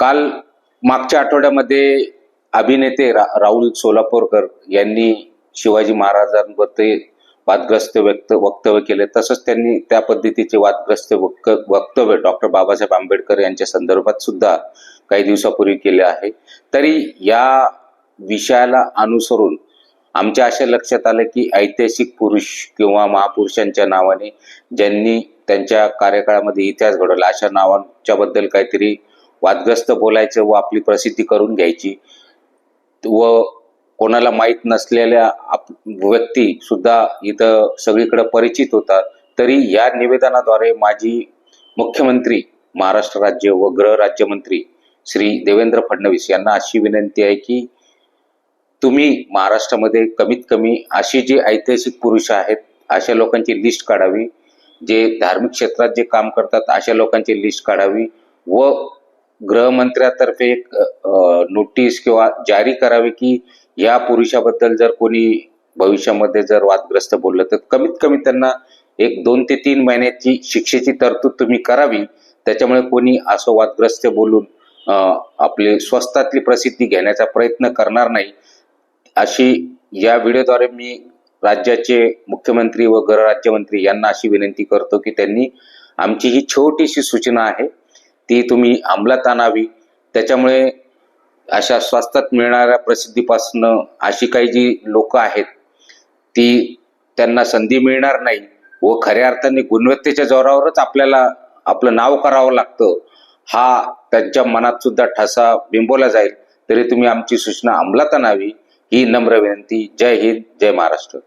काल मागच्या आठवड्यामध्ये अभिनेते रा राहुल सोलापूरकर यांनी शिवाजी महाराजांबद्दल वादग्रस्त व्यक्त वक्तव्य केले. तसंच त्यांनी त्या पद्धतीचे वादग्रस्त वक्तव्य डॉक्टर बाबासाहेब आंबेडकर यांच्या संदर्भात सुद्धा काही दिवसापूर्वी केले आहे. तरी या विषयाला अनुसरून आमच्या अशा लक्षात आलं की ऐतिहासिक पुरुष किंवा महापुरुषांच्या नावाने ज्यांनी त्यांच्या कार्यकाळामध्ये इतिहास घडवला अशा नावांच्या बद्दल काहीतरी वादग्रस्त बोलायचं व आपली प्रसिद्धी करून घ्यायची. व कोणाला माहीत नसलेल्या आप- व्यक्ती सुद्धा इथं सगळीकडे परिचित होतात. तरी या निवेदनाद्वारे माजी मुख्यमंत्री महाराष्ट्र राज्य व गृह राज्यमंत्री श्री देवेंद्र फडणवीस यांना अशी विनंती आहे की तुम्ही महाराष्ट्रामध्ये कमीत कमी अशी जे ऐतिहासिक पुरुष आहेत अशा लोकांची लिस्ट काढावी. जे धार्मिक क्षेत्रात जे काम करतात अशा लोकांची लिस्ट काढावी व गृहमंत्र्यातर्फे एक नोटीस किंवा जारी करावी की या पुरुषाबद्दल जर कोणी भविष्यामध्ये जर वादग्रस्त बोललं तर कमीत कमी त्यांना एक दोन ते तीन महिन्याची शिक्षेची तरतूद तुम्ही करावी. त्याच्यामुळे कोणी असं वादग्रस्त बोलून आपले स्वस्तातली प्रसिद्धी घेण्याचा प्रयत्न करणार नाही. अशी या व्हिडिओद्वारे मी राज्याचे मुख्यमंत्री व गृहराज्यमंत्री यांना अशी विनंती करतो की त्यांनी आमची ही छोटीशी सूचना आहे. ती तुम्ही अंमलात आणावी. त्याच्यामुळे अशा स्वस्तात मिळणाऱ्या प्रसिद्धीपासनं अशी काही जी लोक आहेत ती त्यांना संधी मिळणार नाही व खऱ्या अर्थाने गुणवत्तेच्या जोरावरच आपल्याला आपलं नाव करावं लागतं हा त्यांच्या मनात सुद्धा ठसा बिंबवला जाईल. तरी तुम्ही आमची सूचना अंमलात आणावी. ही नम्र विनंती. जय हिंद जय महाराष्ट्र.